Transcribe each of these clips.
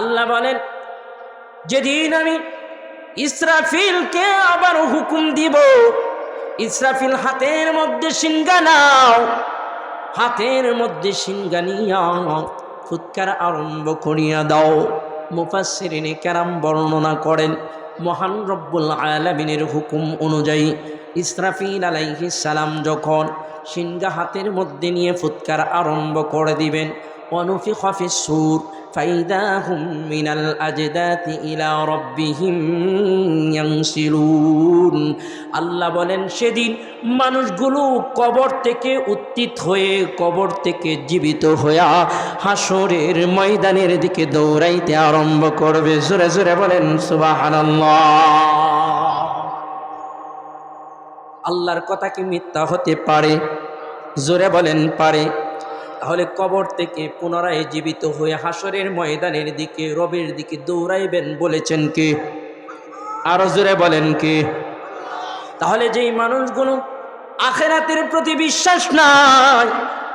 আল্লাহ বলেন, যেদিন আমি ইসরাফিলকে আবার হুকুম দিব, ইসরাফিল হাতের মধ্যে সিঙ্গা নাও, হাতের মধ্যে সিঙ্গা নিয়া ফুৎকার আরম্ভ করিয়া দাও। মুফাসসিরিনে কেরাম বর্ণনা করেন, মহান রব্বুল আলামিনের হুকুম অনুযায়ী ইসরাফিল আলাইহিস সালাম যখন সিঙ্গা হাতের মধ্যে নিয়ে ফুৎকার আরম্ভ করে দিবেন অনুফি খফি সুর আজদাতি ইলা রব্বিহিম ইয়ানসিলুন আল্লাহ বলেন, সেদিন মানুষগুলো কবর থেকে উত্থিত হয়ে কবর থেকে জীবিত হইয়া হাসরের ময়দানের দিকে দৌড়াইতে আরম্ভ করবে। জোরে জোরে বলেন, সুবহানাল্লাহ। আল্লাহর কথা কি মিথ্যা হতে পারে? জোরে বলেন, পারে। তাহলে কবর থেকে পুনরায় জীবিত হয়ে হাসরের ময়দানের দিকে, রবের দিকে দৌড়াইবেন বলেছেন কে? আরও জোরে বলেন কে? তাহলে যেই মানুষগুলো আখেরাতের প্রতি বিশ্বাস নাই,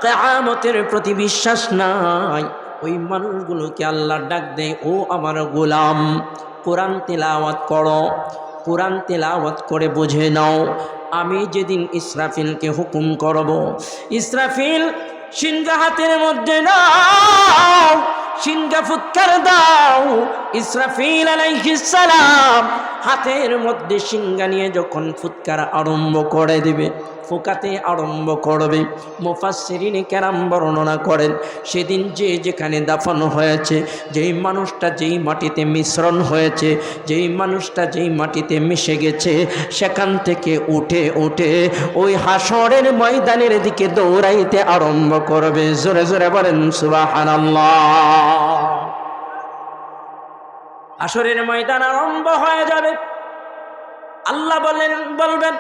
কেয়ামতের প্রতি বিশ্বাস নাই, ওই মানুষগুলোকে আল্লাহ ডাক দেয়, ও আমার গোলাম, কোরআন তেলাওয়াত করো, কোরআন তেলাওয়াত করে বুঝে নাও, আমি যেদিন ইসরাফিলকে হুকুম করব। ইসরাফিল সিংহা হাতের মধ্যে নাও, সিংহা ফুৎকার দাও। ইসরাফিল সালাম হাতের মধ্যে সিংহা নিয়ে যখন ফুৎকার আরম্ভ করে দিবে ফোকাতে আরম্ভ করবে। মুফাসসিরিনে কেরাম বর্ণনা করেন, সেদিন যে যেখানে দাফন হয়েছে, যেই মানুষটা যেই মাটিতে মিশ্রণ হয়েছে, যেই মানুষটা যেই মাটিতে মিশে গেছে, সেখান থেকে উঠে উঠে ওই হাসরের ময়দানের দিকে দৌড়াইতে আরম্ভ করবে। জোরে জোরে বলেন, সুবহানাল্লাহ। আসরের ময়দান আরম্ভ হয়ে যাবে। আল্লাহ বলেন, বলবেন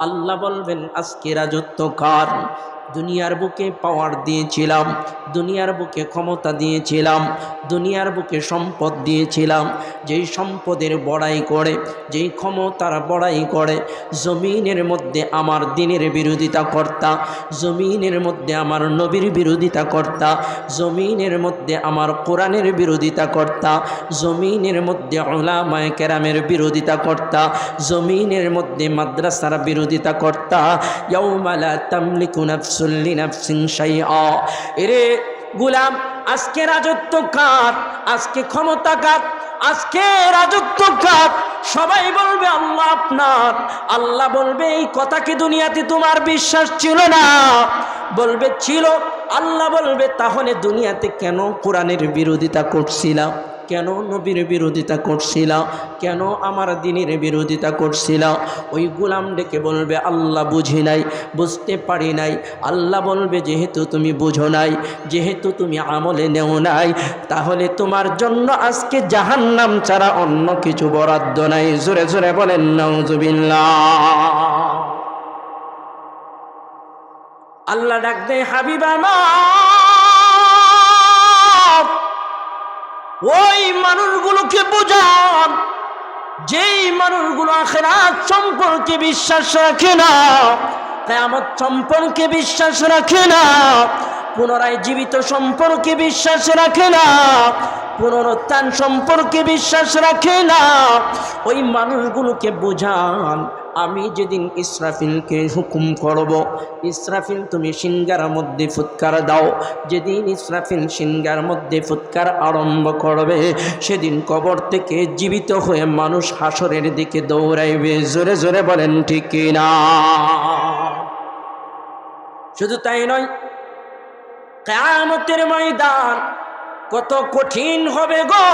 আল্লাহ বলবেন আজকে রাজত্ব কার? দুনিয়ার বুকে পাওয়ার দিয়েছিলাম, দুনিয়ার বুকে ক্ষমতা দিয়েছিলাম, দুনিয়ার বুকে সম্পদ দিয়েছিলাম। যেই সম্পদের বড়াই করে, যেই ক্ষমতার বড়াই করে, জমিনের মধ্যে আমার দিনের বিরোধিতা কর্তা, জমিনের মধ্যে আমার নবীর বিরোধিতা কর্তা, জমিনের মধ্যে আমার কোরআনের বিরোধিতা কর্তা, জমিনের মধ্যে ওলামায় কেরামের বিরোধিতা কর্তা, জমিনের মধ্যে মাদ্রাসার বিরোধিতা কর্তা। ইয়াউমালা তামলিকু লিনাফসিন শাইআ। এরে গুলাম, আজকে রাজত্ব কার? আজকে ক্ষমতা কার? আজকে রাজত্ব কার? সবাই বলবে, আল্লাহ আপনার। আল্লাহ বলবে, এই কথা কি দুনিয়াতে তোমার বিশ্বাস ছিল না? বলবে, ছিল। আল্লাহ বলবে, তাহলে দুনিয়াতে কেন কোরআনের বিরোধিতা করছিলাম? কেন নবীর বিরোধিতা করছিল? কেন আমার দিনের বিরোধিতা করছিল? ওই গুলাম ডেকে বলবে, আল্লাহ বুঝি নাই, বুঝতে পারি নাই। আল্লাহ বলবে, যেহেতু তুমি বুঝো নাই, যেহেতু তুমি আমলে নেও নাই, তাহলে তোমার জন্য আজকে জাহান্নাম ছাড়া অন্য কিছু বরাদ্দ নাই। জোরে জোরে বলেন নজুবিল্লাহ আল্লাহ ডাক দে হাবিব আমার ওই মানুষগুলোকে বোঝান, যেই মানুষগুলো আখেরাত সম্পর্কে বিশ্বাস রাখে না, কেয়ামত সম্পর্কে বিশ্বাস রাখে না, পুনরায় জীবিত সম্পর্কে বিশ্বাস রাখে না, পুনরুত্থান সম্পর্কে বিশ্বাস রাখে না, ওই মানুষগুলোকে বোঝান। আমি যেদিন ইসরাফিলকে হুকুম করব, ইসরাফিল তুমি সিঙ্গার মধ্যে ফুৎকার দাও। যেদিন ইসরাফিল সিঙ্গার মধ্যে ফুৎকার আরম্ভ করবে, সেদিন কবর থেকে জীবিত হয়ে মানুষ হাসরের দিকে দৌড়াইবে। জোরে জোরে বলেন, ঠিক না? শুধু তাই নয়, কেয়ামতের ময়দান কত কঠিন হবে গো।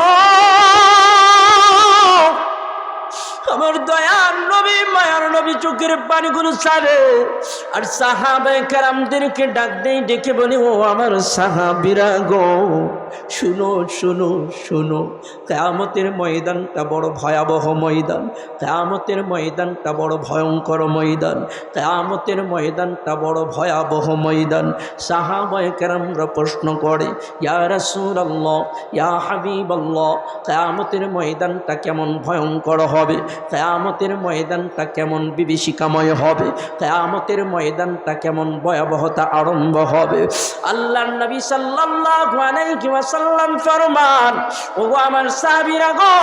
আমার দয়ার নবী, মায়ার নবী চোখের পানিগুলো ছাড়ে। আর সাহাবাই কারামদেরকে ডাক দেই, ডেকে বলি, ও আমার সাহাবিরা গো, শুনো শুনো শুনো, কেয়ামতের ময়দানটা বড় ভয়াবহ ময়দান, কেয়ামতের ময়দানটা বড় ভয়ঙ্কর ময়দান, কেয়ামতের ময়দানটা বড় ভয়াবহ ময়দান। সাহাবাই কারামরা প্রশ্ন করে, ইয়া রাসূলুল্লাহ, ইয়া হাবিবাল্লাহ, কেয়ামতের ময়দানটা কেমন ভয়ঙ্কর হবে? কেয়ামতের ময়দানটা কেমন বিভীষিকাময় হবে? কেয়ামতের ময়দানটা কেমন ভয়াবহতা আরম্ভ হবে? আল্লাহ নবী ওয়াসাল্লাম ফরমান, ও আমার সাবিরা গো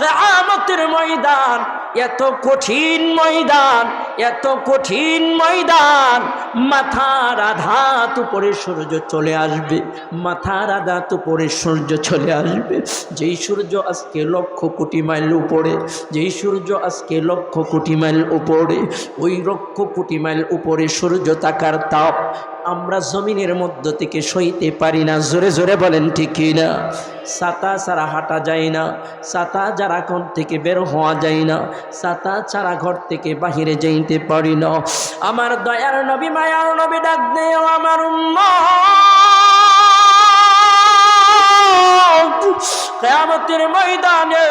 কেয়ামতের ময়দান, এত কঠিন ময়দান, এত কঠিন ময়দান, মাথার আধাত উপরে সূর্য চলে আসবে, মাথার আধাত উপরে সূর্য চলে আসবে। যেই সূর্য আজকে লক্ষ কোটি মাইল উপরে, যেই সূর্য আজকে লক্ষ কোটি মাইল উপরে, ওই লক্ষ কোটি মাইল উপরে সূর্য তাকার তাপ আমরা জমিনের মধ্য থেকে সইতে পারি না। জোরে জোরে বলেন, ঠিক না সাতা ছাড়া হাঁটা যায় না। সাতা যারা ঘর থেকে বের হওয়া যায় না। ছাতা ছাড়া ঘর থেকে বাহিরে যাইতে পারি না। আমার দয়ার নবী, মায়ার নবী ডাক দেও আমার উম্মা কেয়ামতের ময়দানে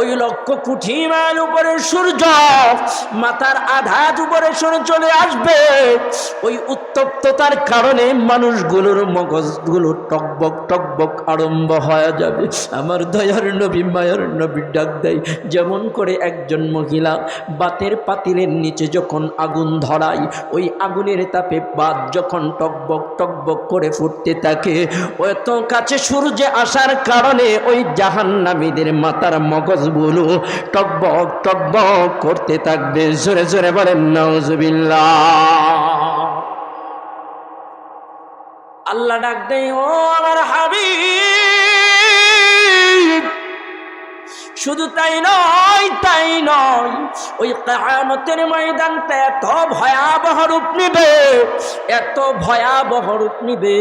ওই লক্ষ কোটি মাইল উপরে সূর্য, মাথার উপরে সরে চলে আসবে। ওই উত্তপ্ততার কারণে মানুষগুলোর মগজগুলো টকবক টকবক আরম্ভ হয়ে যাবে। আমার দয়ার নবী, মায়ের নবী ডাক দেয়। যেমন করে একজন মহিলা বাতের পাতিলের নিচে যখন আগুন ধরায়, ওই আগুনের তাপে বাত যখন টকবক টকবক করে ফুটতে থাকে এত কাছে সূর্যে আসার কারণে ওই জাহান্নামীদের মাথার মগজগুলো টকবক টকবক করতে থাকবে। জোরে জোরে বলেন নজবিল্লা আল্লাহ ডাক দেয়, ও আমার হাবিব শুধু তাই নয় তাই নয়, ওই কায়ামতের ময়দানটা এত ভয়াবহ রূপ নিবে, এত ভয়াবহ রূপ নিবে।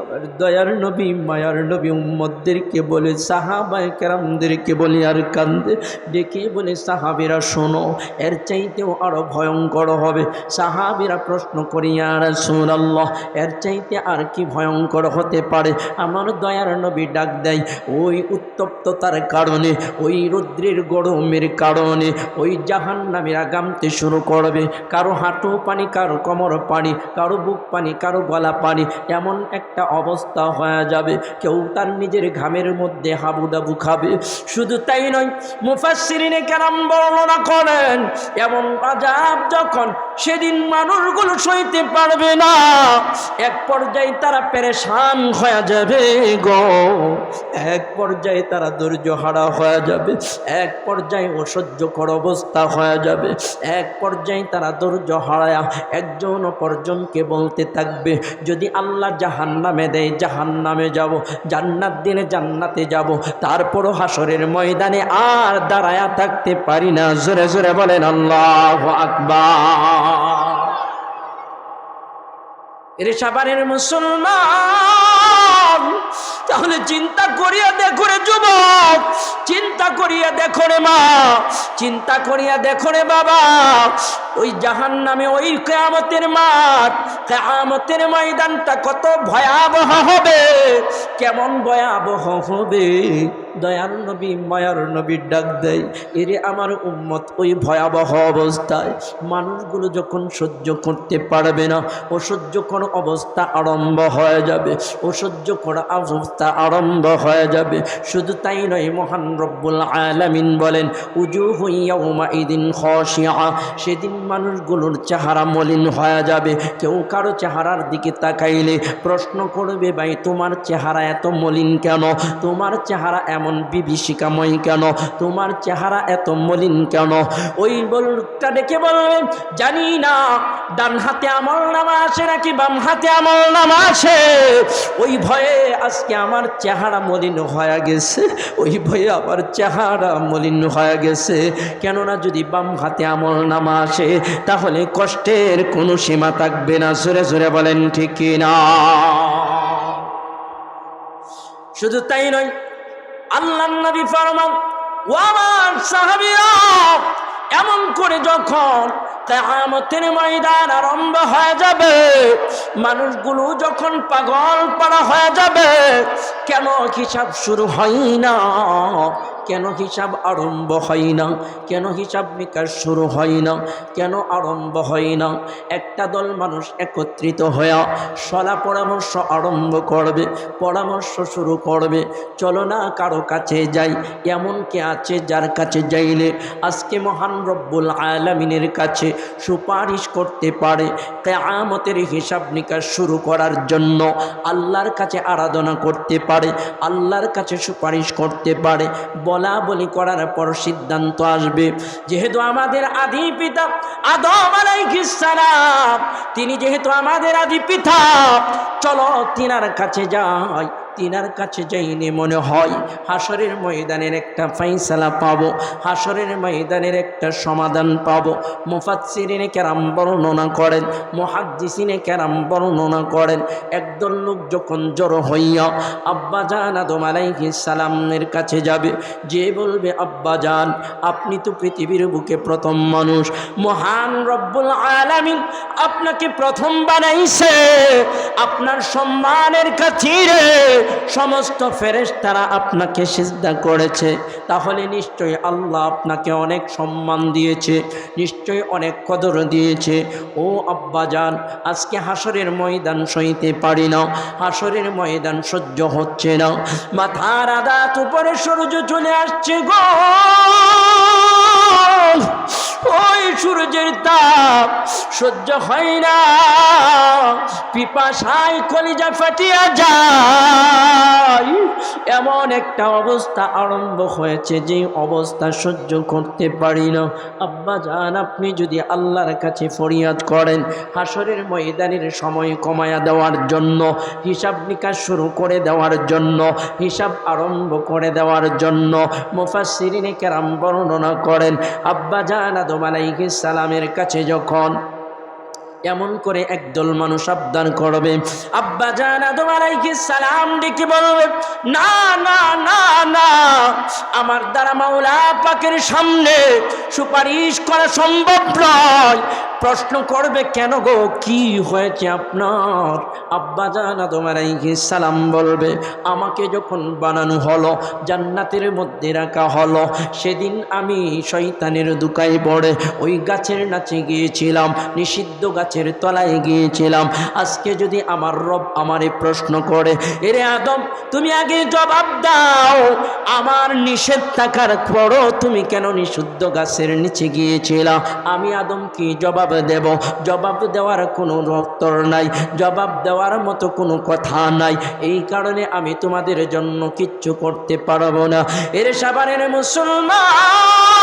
আমার দয়ার নবী, মায়ার নবী উম্মদদেরকে বলে, সাহাবায় কেরামদেরকে বলে, আর কান্দে, ডেকে বলে, সাহাবিরা শোনো, এর চাইতেও আরও ভয়ঙ্কর হবে। সাহাবিরা প্রশ্ন করি আর আল্লাহ এর চাইতে আর কি ভয়ঙ্কর হতে পারে? আমার দয়ার নবী ডাক দেয়, ওই উত্তপ্ততার কারণে ওই রৌদ্রের গরমের কারণে ওই জাহান নামেরা গামতে শুরু করবে। কারও হাঁটু পানি, কারও কোমর পানি, কারও বুক পানি, কারও গলা পানি, এমন একটা অবস্থা হয়ে যাবে। কেউ তার নিজের ঘামের মধ্যে হাবুডাবু খাবে। শুধু তাই নয় মুফাসিরিনে কেরাম বর্ণনা করেন, এমন আজাব যখন সেদিন মানুষগুলো সইতে পারবে না, এক পর্যায়ে তারা পেরেশান হয়ে যাবে গো। এক পর্যায়ে তারা ধৈর্য হারা হয়ে যাবে। এক পর্যায়ে অসহ্যকর অবস্থা হয়ে যাবে। এক পর্যায়ে তারা ধৈর্য হারায়া। একজন অপরজনকে বলতে থাকবে, যদি আল্লাহ জাহান নামে দেয় জাহান নামে যাব। জান্নাত দিনে জান্নাতে যাব। তারপরও হাসরের ময়দানে আর দাঁড়ায়া থাকতে পারি না। জোরে জোরে বলেন, আল্লাহ আকবার। রেশাবারের মুসলমান তাহলে চিন্তা করিয়া দেখো রে যুবক, চিন্তা করিয়া দেখো রে মা, চিন্তা করিয়া দেখো রে বাবা। জাহান নামে ওই কেয়ামতের মাঠ, কেয়ামতের ময়দানটা কত ভয়াবহ হবে, কেমন ভয়াবহ হবে? দয়াল নবী, মায়ার নবীর ডাক দেয়, এরে আমার উম্মত, ওই ভয়াবহ অবস্থায় মানুষগুলো যখন সহ্য করতে পারবে না, অসহ্য কোনো অবস্থা আরম্ভ হয়ে যাবে, অসহ্য করা অবস্থা আরম্ভ হয়ে যাবে। শুধু তাই নয়, মহান রব্বুল আলামিন বলেন উজু হইয়া ইদিন খসিয়া সেদিন মানুষগুলোর চেহারা মলিন হয়ে যাবে। কেউ কারও চেহারার দিকে তাকাইলে প্রশ্ন করবে, ভাই, তোমার চেহারা এত মলিন কেন? তোমার চেহারা এমন বিভীষিকাময় কেন? তোমার চেহারা এত মলিন কেন? ওই বলটা ডেকে বলবে জানি না, ডান হাতে আমল নামা আসে নাকি বাম হাতে আমল নামা আসে ওই ভয়ে আজকে আমার চেহারা মলিন হয়ে গেছে। ওই ভয়ে আমার চেহারা মলিন হয়ে গেছে। কেননা যদি বাম হাতে আমল নামা আসে তাহলে কষ্টের কোনো সীমা থাকবে না। জোরে জোরে বলেন, ঠিক না? শুধু তাই নয় আল্লাহ নবী ফরমান ও আমার সাহাবীরা এমন করে যখন কেয়ামতের ময়দান আরম্ভ হয়ে যাবে, মানুষগুলো যখন পাগল পাড়া হয়ে যাবে, কেন হিসাব শুরু হয় না? কেন হিসাব আরম্ভ হয় না? কেন হিসাব নিকাশ শুরু হয় না? কেন আরম্ভ হয় না? একটা দল মানুষ একত্রিত হয়ে সলা পরামর্শ আরম্ভ করবে, পরামর্শ শুরু করবে। চলো না কারও কাছে যাই, এমন কে আছে যার কাছে যাইলে আজকে মহান রব্বুল আলমিনের কাছে সুপারিশ করতে পারে কেয়ামতের হিসাব নিকাশ শুরু করার জন্য। আল্লাহর কাছে আরাধনা করতে পারে, আল্লাহর কাছে সুপারিশ করতে পারে। বলা বলি করার পর সিদ্ধান্ত আসবে। যেহেতু আমাদের আদি পিতা আদম তিনি যেহেতু আমাদের আদি পিতা, চলো তিনার কাছে যাই। তিনার কাছে যাইনি মনে হয় হাসরের ময়দানের একটা ফাইসালা পাবো হাসরের ময়দানের একটা সমাধান পাবো। মুফাচ্সিরিনে কেরাম বর্ণনা করেন, মহাদ্দিসিনে কেরাম বর্ণনা করেন, একদল লোক যখন জড়ো হইয়া আব্বা জান আদম আলাইহিস সালামের কাছে যাবে, যে বলবে, আব্বা জান, আপনি তো পৃথিবীর বুকে প্রথম মানুষ, মহান রব্বুল আলামিন আপনাকে প্রথম বানাইছে, আপনার সম্মানের খাতিরে সমস্ত ফেরেশতারা আপনাকে সিজদা করেছে। তাহলে নিশ্চয়ই আল্লাহ আপনাকে অনেক সম্মান দিয়েছে, নিশ্চয়ই অনেক কদর দিয়েছে। ও আব্বাজান আজকে হাসরের ময়দান সইতে পারি না, হাসরের ময়দান সহ্য হচ্ছে না। মাথার আদাত উপরে সূর্য চলে আসছে গো। ওই সূর্যের তাপ সহ্য হয় না। পিপাসায় কলিজা ফাটিয়া যায়। এমন একটা অবস্থা আরম্ভ হয়েছে যে অবস্থা সহ্য করতে পারি না। আব্বা জান, আপনি যদি আল্লাহর কাছে ফরিয়াদ করেন হাসরের ময়দানের সময় কমায়া দেওয়ার জন্য, হিসাব নিকাশ শুরু করে দেওয়ার জন্য, হিসাব আরম্ভ করে দেওয়ার জন্য মুফাসসিরিনে কেরাম বর্ণনা করেন, আব্বা জান আদম আলাইহিস সালামের কাছে যখন এমন করে একদল মানুষ আবদান করবে। আব্বা জান আলাইহিস সালাম ডেকে বলবে, না না না না, আমার দ্বারা মাওলা পাকের সামনে সুপারিশ করা সম্ভব নয়। প্রশ্ন করবে, কেন গো, কি হয়েছে আপনার? আব্বা জান আলাইহিস সালাম বলবে, আমাকে যখন বানানো হলো, জান্নাতের মধ্যে রাখা হলো, সেদিন আমি শয়তানের দুকায় পড়ে ওই গাছের নাচে গিয়েছিলাম, নিষিদ্ধ গাছের তলায় গিয়েছিলাম। আজকে যদি আমার রব আমারে প্রশ্ন করে, এরে আদম, তুমি আগে জবাব দাও। আমার নিষেধ থাকার পরও তুমি কেন নিষিদ্ধ গাছের নিচে গিয়েছিলাম আমি আদম কি জবাব দেব। জবাব দেওয়ার কোনো উত্তর নাই। জবাব দেওয়ার মতো কোনো কথা নাই। এই কারণে আমি তোমাদের জন্য কিচ্ছু করতে পারব না। এর সাবানের মুসলমান!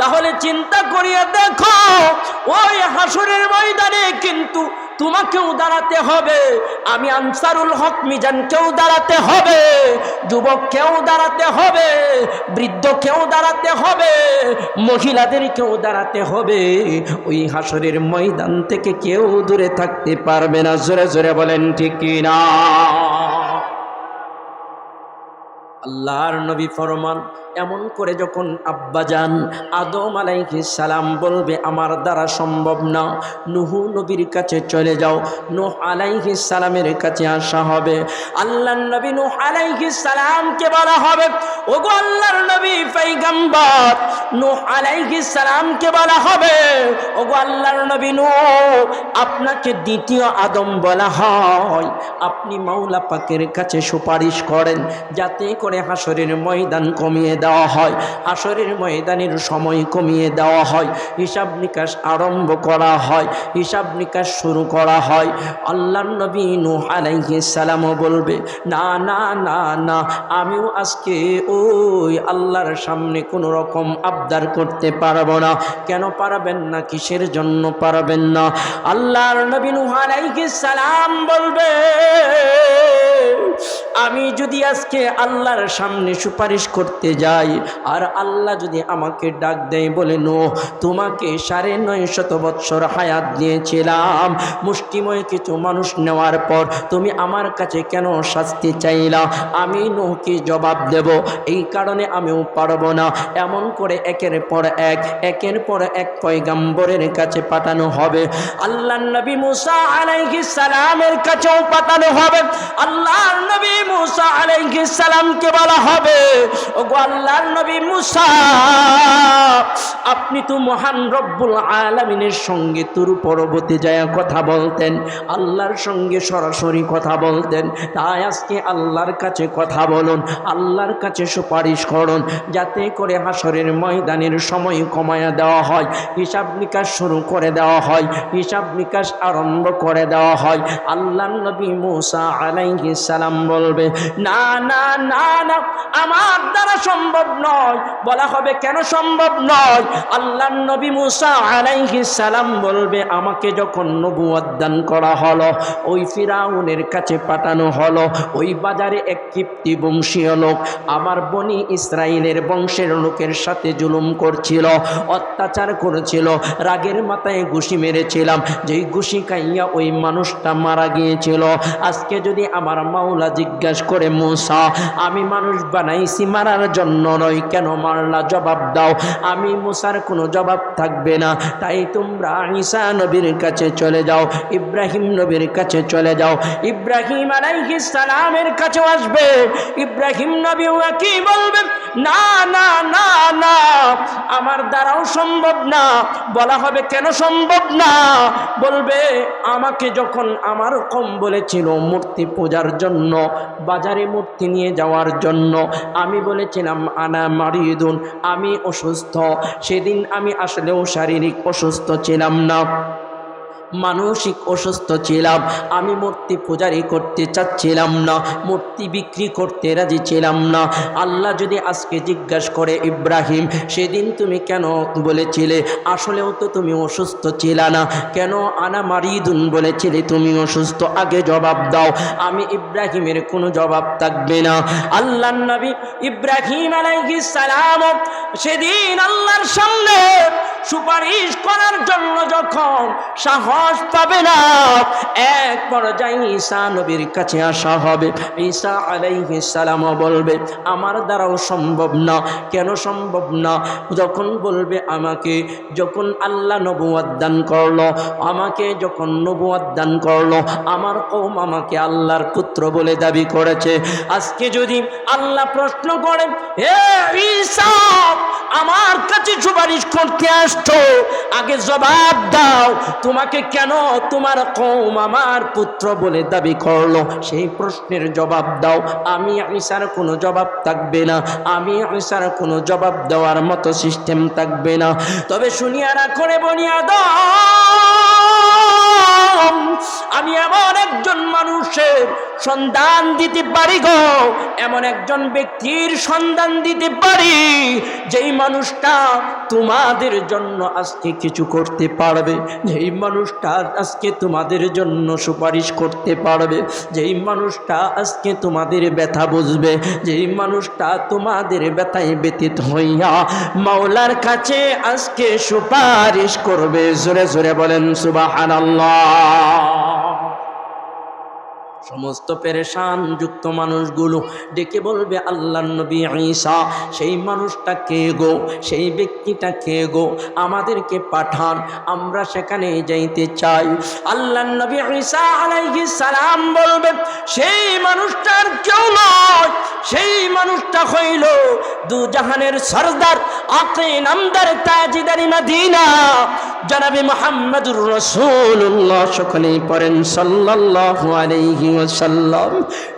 তাহলে চিন্তা করিয়া দেখো, ওই হাসুরের ময়দানে কিন্তু তোমাকেও দাঁড়াতে হবে। আমি আনসারুল হক মিজানকেও দাঁড়াতে হবে, যুবককেও দাঁড়াতে হবে, বৃদ্ধকেও দাঁড়াতে হবে, মহিলাদেরকেও দাঁড়াতে হবে। ওই হাসরের ময়দান থেকে কেউ দূরে থাকতে পারবে না। জোরে জোরে বলেন, ঠিক না? আল্লাহর নবী ফরমান এমন করে যখন আব্বাজান আদম আলাইহি সালাম বলবে, আমার দ্বারা সম্ভব না। নুহু নবীর কাছে চলে যাও। নুহ আলাইহি সালামের কাছে আসা হবে। আল্লাহ নবী নুহ আলাইহি সালামকে বলা হবে। ওগো আল্লাহর নবী পয়গম্বর, নুহ আলাইহি সালামকে বলা হবে। ওগো আল্লাহর নবী নূহ, আপনাকে দ্বিতীয় আদম বলা হয়। আপনি মাওলা পাকের কাছে সুপারিশ করেন, যাতে করে হাসরের ময়দান কমিয়ে দেওয়া হয়। আসরের ময়দানের সময় কমিয়ে দেওয়া হয়। হিসাব নিকাশ আরম্ভ করা হয়। হিসাব নিকাশ শুরু করা হয়। আল্লাহ নবী নূহ আলাইহিস সালামও বলবে, না না না না, আমিও আজকে ওই আল্লাহর সামনে কোনো রকম আবদার করতে পারব না। কেন পারবেন না? কিসের জন্য পারবেন না? আল্লাহর নবী নূহ সালাম বলবে আমি যদি আজকে আল্লাহর সামনে সুপারিশ করতে যাই, আর আল্লাহ যদি আমাকে ডাক দেয় বলে, নো, তোমাকে সাড়ে নয় শত বৎসর হায়াত দিয়েছিলাম। মুষ্টিময় কিছু মানুষ নেওয়ার পর তুমি আমার কাছে কেন শাস্তি চাইলা? আমি নোকে জবাব দেব, এই কারণে আমিও পারব না। এমন করে একের পর এক, একের পর এক পয়গাম্বরের কাছে পাঠানো হবে। আল্লাহ নবী মুসা আলাইহিস সালামের কাছেও পাঠানো হবে। আল্লাহ আল্লাহর নবী মুসা আলাইহিস সালামকে বলা হবে, ওগো আল্লাহর নবী মুসা, আপনি তো মহান রব্বুল আলামিনের সঙ্গে তুর পরবর্তী যায় কথা বলতেন, আল্লাহর সঙ্গে সরাসরি কথা বলতেন, তাই আজকে আল্লাহর কাছে কথা বলুন, আল্লাহর কাছে সুপারিশ করুন, যাতে করে হাসরের ময়দানের সময় কমায়া দেওয়া হয়, হিসাব নিকাশ শুরু করে দেওয়া হয়, হিসাব নিকাশ আরম্ভ করে দেওয়া হয় আল্লাহ নবী মুসা আলাইহিস সালাম বলবে, না না না না, আমার দ্বারা সম্ভব নয়। বলা হবে, কেন সম্ভব নয়? আল্লাহ নবী মুসা আলাইহিস সালাম বলবে, আমাকে যখন নবুয়ত দান করা হলো, ওই ফিরাউনের কাছে পাঠানো হলো, ওই বাজারে এক কিপ্তি বংশীয় লোক আমার বনি ইসরায়েলের বংশের লোকের সাথে জুলুম করছিল, অত্যাচার করেছিল, রাগের মাথায় ঘুষি মেরেছিলাম, যেই ঘুষি খাইয়া ওই মানুষটা মারা গিয়েছিল। আজকে যদি আমার মাওলা জিজ্ঞাসা করে, মুসা, আমি মানুষ বানাইছি মারার জন্য নয়, কেন মারলা? জবাব দাও। আমি মুসার কোনো জবাব থাকবে না। তাই তোমরা ঈসা নবীর কাছে চলে যাও, ইব্রাহিম নবীর কাছে চলে যাও। ইব্রাহিম আলাইহিস সালামের কাছে আসবে। ইব্রাহিম নবী কি বলবেন না না না না, আমার দ্বারাও সম্ভব না। বলা হবে, কেন সম্ভব না? বলবে, আমাকে যখন আমার কম বলেছিল মূর্তি পূজার জন্য বাজারে মূর্তি নিয়ে যাওয়ার জন্য। আমি বলেছিলাম, আনা মারিদুন, আমি অসুস্থ। সেদিন আমি আসলেও শারীরিক অসুস্থ ছিলাম না। মানসিক অসুস্থ ছিলাম। আমি মূর্তি পূজারি করতে চাচ্ছিলাম না, মূর্তি বিক্রি করতে রাজি ছিলাম না। আল্লাহ যদি আজকে জিজ্ঞাসা করে, ইব্রাহিম, সেদিন তুমি কেন বলেছিলে, আসলেও তো তুমি অসুস্থ ছিল না? কেন আনা মারিদুন বলেছিলে তুমি অসুস্থ? আগে জবাব দাও। আমি ইব্রাহিমের কোনো জবাব থাকবে না। আল্লাহ নবী ইব্রাহিম আলাইহিস সালাম, সেদিন আল্লাহর সামনে সুপারিশ করার জন্য যখন সাহস পাবে না, এক পর্যায়ে ঈসা নবীর কাছে আসা হবে। ঈসা আলাইহিস সালাম বলবে, আমার দ্বারাও সম্ভব না। কেন সম্ভব না? যখন বলবে, আমাকে যখন আল্লাহ নবুয়াদ দান করল, আমাকে যখন নবুয়াদ দান করল, আমার কৌম আমাকে আল্লাহর পুত্র বলে দাবি করেছে। আজকে যদি আল্লাহ প্রশ্ন করেন হে ঈসা, আমার কাছে সুপারিশ করতে আসছো আগে জবাব দাও, তোমাকে কেন তোমার কৌম আমার পুত্র বলে দাবি করল? সেই প্রশ্নের জবাব দাও। আমি ঈশার কোনো জবাব থাকবে না। আমি ঈশার কোনো জবাব দেওয়ার মতো সিস্টেম থাকবে না। তবে শুনিয়া না করে বনিয়া দাও আমি এমন একজন মানুষের সন্ধান দিতে পারি গো। এমন একজন ব্যক্তির সন্ধান দিতে পারি, যেই মানুষটা তোমাদের জন্য আজকে কিছু করতে পারবে, যেই মানুষটা আজকে তোমাদের জন্য সুপারিশ করতে পারবে, যেই মানুষটা আজকে তোমাদের ব্যথা বুঝবে, যেই মানুষটা তোমাদের ব্যথায় ব্যতীত হইয়া মাওলার কাছে আজকে সুপারিশ করবে। জোরে জোরে বলেন, সুবাহানাল্লাহ। সমস্ত পেরেশান যুক্ত মানুষগুলো ডেকে বলবে আল্লাহ নবী ঈসা, সেই মানুষটা কে গো? সেই ব্যক্তিটা কে গো? আমাদেরকে পাঠান, আমরা সেখানে যাইতে চাই। আল্লাহ নবী ঈসা আলাইহিস সালাম বলবে, সেই মানুষটার কেউ নয়। সেই মানুষটা হইল দু জাহানের সর্দার আকে নামদার তাজিদারি মদিনা। জনাবি মোহাম্মদুর রসুল্লাহ সকলেই পড়েন সাল্লাল্লাহু আলাইহি ওয়াসাল্লাম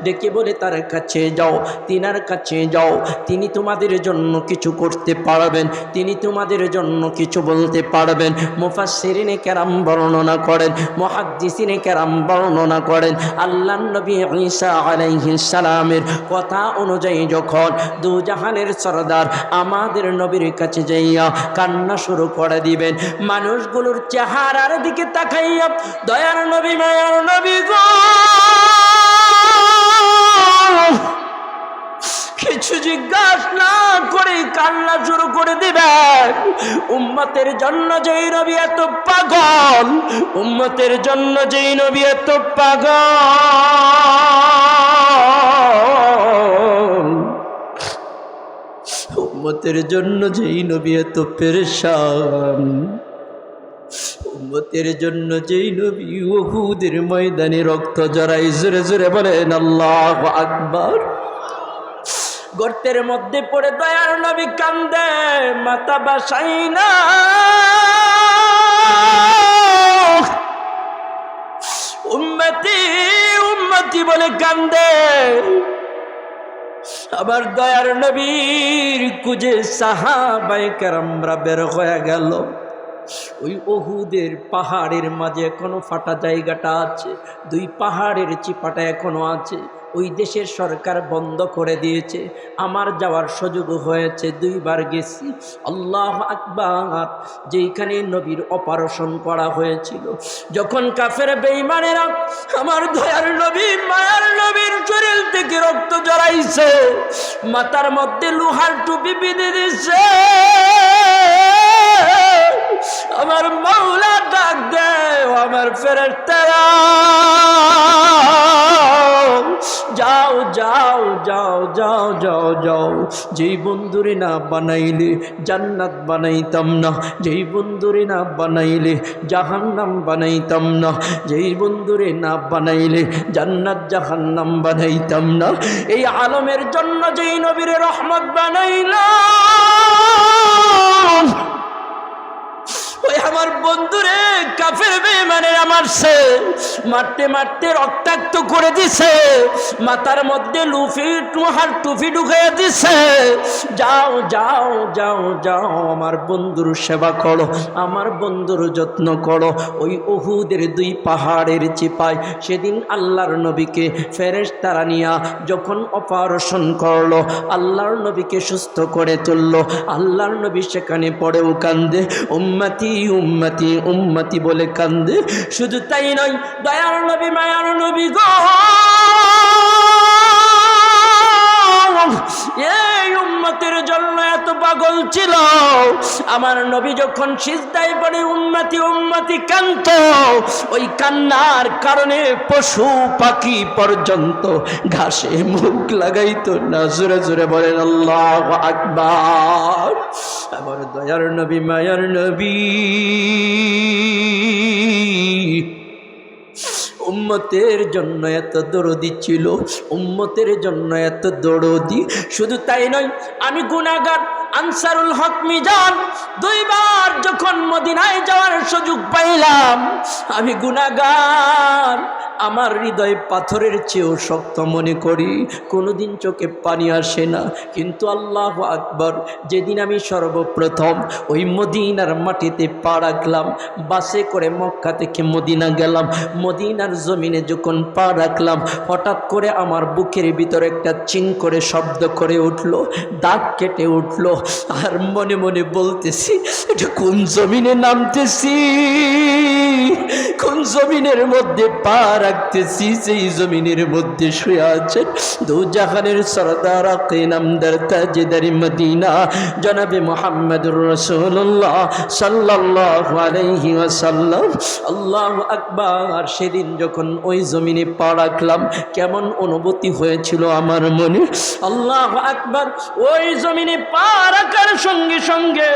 ডেকে বলে, তার কাছে যাও, তিনার কাছে যাও। তিনি তোমাদের জন্য কিছু করতে পারবেন, তিনি তোমাদের জন্য কিছু বলতে পারবেন। মুফাসসিরিনে কেরাম বর্ণনা করেন, মুহাদ্দিসিনে কেরাম বর্ণনা করেন, আল্লাহ নবী ঈসা সালামের কথা অনুযায়ী যখন দু জাহানের সরদার আমাদের নবীর কাছে যাইয়া কান্না শুরু করে দিবেন, মানুষগুলোর চেহারার দিকে তাকাইয়া, দয়ার নবী, মায়ার নবী গো! কিছু জিজ্ঞাসা না করে কান্না শুরু করে দিবেন উম্মতের জন্য যেই নবী এত পাগল, উম্মতের জন্য যেই নবী এত পাগল। উম্মতের জন্য যেই নবী এত পেরেশান, উম্মতের জন্য যেই নবী ওহুদের ময়দানে রক্ত জড়াই জোরে জোরে বলেন, আল্লাহ আকবার। গর্তের মধ্যে পড়ে দয়ার নবী কান্দে, মাতা বাসাই না। উম্মতি উম্মতি বলে কান্দে। আবার দয়ার নবীর কুজে সাহাবাই কারামরা বের হয়ে গেল। ওই ওহুদের পাহাড়ের মাঝে এখনও ফাটা জায়গাটা আছে, দুই পাহাড়ের চিপাটা এখনও আছে। ওই দেশের সরকার বন্ধ করে দিয়েছে। আমার যাওয়ার সুযোগ হয়েছে, দুইবার গেছি। আল্লাহ আকবার। যেইখানে নবীর অপারেশন করা হয়েছিল। যখন কাফের বেইমানেরা আমার দয়ার নবী, মায়ার নবীর শরীর থেকে রক্ত জড়াইছে, মাথার মধ্যে লোহার টুপি বেঁধে দিছে আমার মাওলা ডাক দে আমার ফেরেস্তারা যাও যাও যাও যাও যাও যাও, যেই বন্ধুরে না বানাইলে জান্নাত বানাইতাম না, যেই বন্ধুরে না বানাইলে জাহান্নাম বানাইতাম না, যেই বন্ধুরে না বানাইলে জান্নাত জাহান্নাম বানাইতাম না। এই আলমের জন্য যেই নবীর রহমত বানাইলাম ওই আমার বন্ধুরে কাফের বেমানের মারছে মারতে মারতে রক্তাক্ত করে দিছে, মাথার মধ্যে লুফি টুহার টুফি ঢুকাইয়া দিছে। যাও যাও যাও যাও, আমার বন্ধুর সেবা করো, আমার বন্ধুর যত্ন করো। ওই ওহুদের দুই পাহাড়ের চিপায় সেদিন আল্লাহর নবীকে ফেরেশ তারা নিয়া যখন অপারেশন করল, আল্লাহর নবীকে সুস্থ করে তুললো। আল্লাহর নবী সেখানে পড়েও কান্দে, উম্মতি উম্মতি উম্মতি বলে কান্দে। শুধু তাই নয় দয়ার নবী মায়ার নবী গো! এত পাগল ছিল। আমার নবী যখন সিজদায় পড়ে উম্মতি উম্মতি কান্ত ওই কান্নার কারণে পশু পাখি পর্যন্ত ঘাসে মুখ লাগাইতো না। জোরে জোরে বলেন, আল্লাহ আকবার। আমার দয়ার নবী, মায়ার নবী। উম্মতের জন্য এত দরদি ছিল, উম্মতের জন্য এত দরদি। শুধু তাই নয়, আমি গুনাগার আনসারুল হক মিজান দুইবার যখন মদিনায় যাওয়ার সুযোগ পাইলাম আমি গুনাগার আমার হৃদয় পাথরের চেয়েও শক্ত মনে করি। কোনোদিন চোখে পানি আসে না। কিন্তু আল্লাহ আকবর, যেদিন আমি সর্বপ্রথম ওই মদিনার মাটিতে পা রাখলাম, বাসে করে মক্কা থেকে মদিনা গেলাম। মদিনার জমিনে যখন পা রাখলাম, হঠাৎ করে আমার বুকের ভিতরে একটা চিন করে শব্দ করে উঠল, দাগ কেটে উঠল আর মনে মনে বলতেছি, এটা কোন জমিনে নামতেছি? কোন জমিনের মধ্যে পা রাখতেছি সেই জমিনের মধ্যে শুয়ে আছেন। দু জাহানের সরদার নামদার তাজেদারি মদিনা। জনাবে মোহাম্মদুর রসুল্লাহ সাল্লাহ আলাইহি ওয়াসাল্লাম। আল্লাহ আকবার। সেদিন যখন ওই জমিনে পা রাখলাম, কেমন অনুভূতি হয়েছিল আমার মনে? আল্লাহ আকবার। ওই জমিনে পা রাখার সঙ্গে সঙ্গে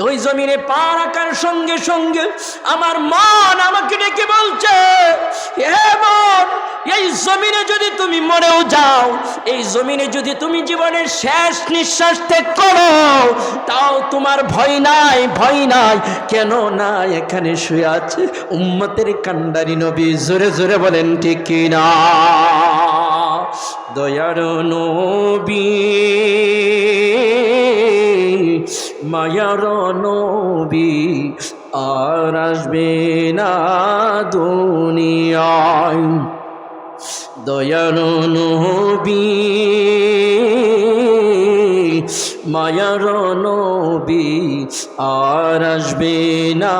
ওই জমিনে পা রাখার সঙ্গে সঙ্গে আমার মন আমাকে ডেকে বলছে, হে মন, এই জমিনে যদি তুমি মরেও যাও, এই জমিনে যদি তুমি জীবনের শেষ নিঃশ্বাস ত্যাগ করো, তাও তোমার ভয় নাই ভয় নাই। কেন না এখানে শুয়ে আছে উম্মতের কান্ডারি নবী? জোরে জোরে বলেন, ঠিক না? দয়ার নবী মায়ার নবী আর আসবে না দুনিয়ায়। দয়ার নবী মায়ার নবী আর আসবে না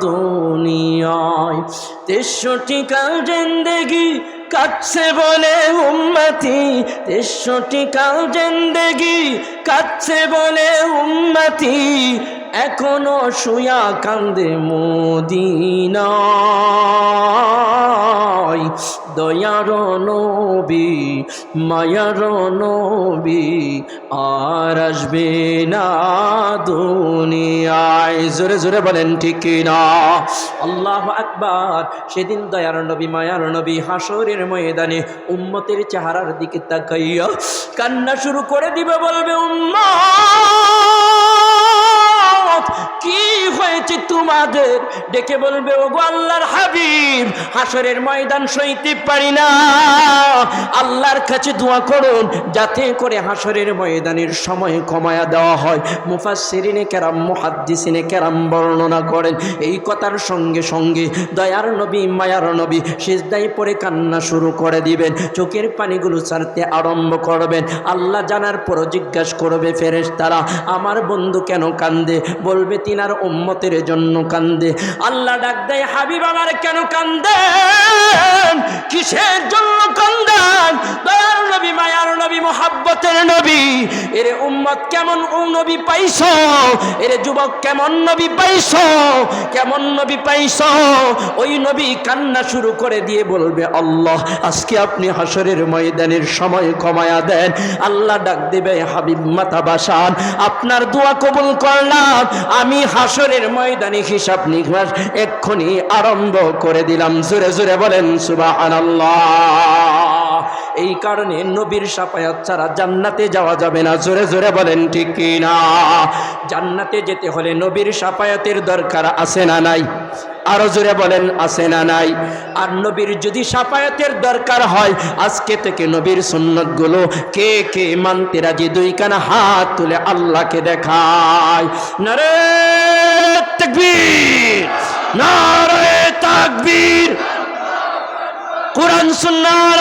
দুনিয়ায়। তেষট্টি কাল জিন্দেগি কাটছে বলে উম্মতি তেষট্টি কাল জেন্দেগি কাটছে বলে উম্মতি। এখনও শুয়া কান্দে মদিনায়। দয়ার নবী, মায়ার নবী, আর আসবে না দুনিয়ায়। জোরে জোরে বলেন, ঠিক না আল্লাহ আকবার। সেদিন দয়ার নবী, মায়ার নবী হাসরের ময়দানে উম্মতের চেহারার দিকে তাকাইয়া কান্না শুরু করে দিবে বলবে, উম্মা! কি হয়েছে তোমাদের? ডেকে বলবে ও আল্লাহর হাবিব হাসরের ময়দান সইতে পারি না। আল্লাহর কাছে দোয়া করুন, যাতে করে হাসরের ময়দানের সময় কমায়া দেওয়া হয়। মুফাসসিরিনে কেরাম কেরাম বর্ণনা করেন, এই কথার সঙ্গে সঙ্গে দয়ার নবী, মায়ার নবী সিজদাই পরে কান্না শুরু করে দিবেন, চোখের পানিগুলো ছাড়তে আরম্ভ করবেন। আল্লাহ জানার পরও জিজ্ঞাসা করবে ফেরেশ তারা আমার বন্ধু কেন কান্দে? বলবে, তিনার উম্মতের জন্য কান্দে। আল্লাহ ডাক দেয়, হাবিব আমার কেন কান্দে কিসের জন্য কান্দেন? দয়ার নবী, মায়ার নবী, মোহাব্বতের নবী। এরে উম্মত কেমন ও নবী পাইছ? এরে যুবক কেমন নবী পাইছ? কেমন নবী পাইছ? ওই নবী কান্না শুরু করে দিয়ে বলবে, আল্লাহ, আজকে আপনি হাসরের ময়দানের সময় কমায়া দেন। আল্লাহ ডাক দেবে, হাবিব, মাতা বাসান, আপনার দোয়া কবুল করলাম। আমি হাসরের ময়দানে হিসাব নিকাশ এক্ষুনি আরম্ভ করে দিলাম। জোরে জোরে বলেন সুবাহ এই কারণে নবীর সাফায়াত ছাড়া জান্নাতে যাওয়া যাবে না। জোরে জোরে বলেন, ঠিক কি না জান্নাতে যেতে হলে নবীর সাফায়াতের দরকার আছে না নাই? আরও জোরে বলেন, আছে না নাই? আর নবীর যদি সাফায়াতের দরকার হয়, আজকে থেকে নবীর সুন্নতগুলো কে কে মানতে রাজি? দুই কানা হাত তুলে আল্লাহকে দেখায়। নারে তাকবীর নারে তাকবীর। কোরআন সুন্নার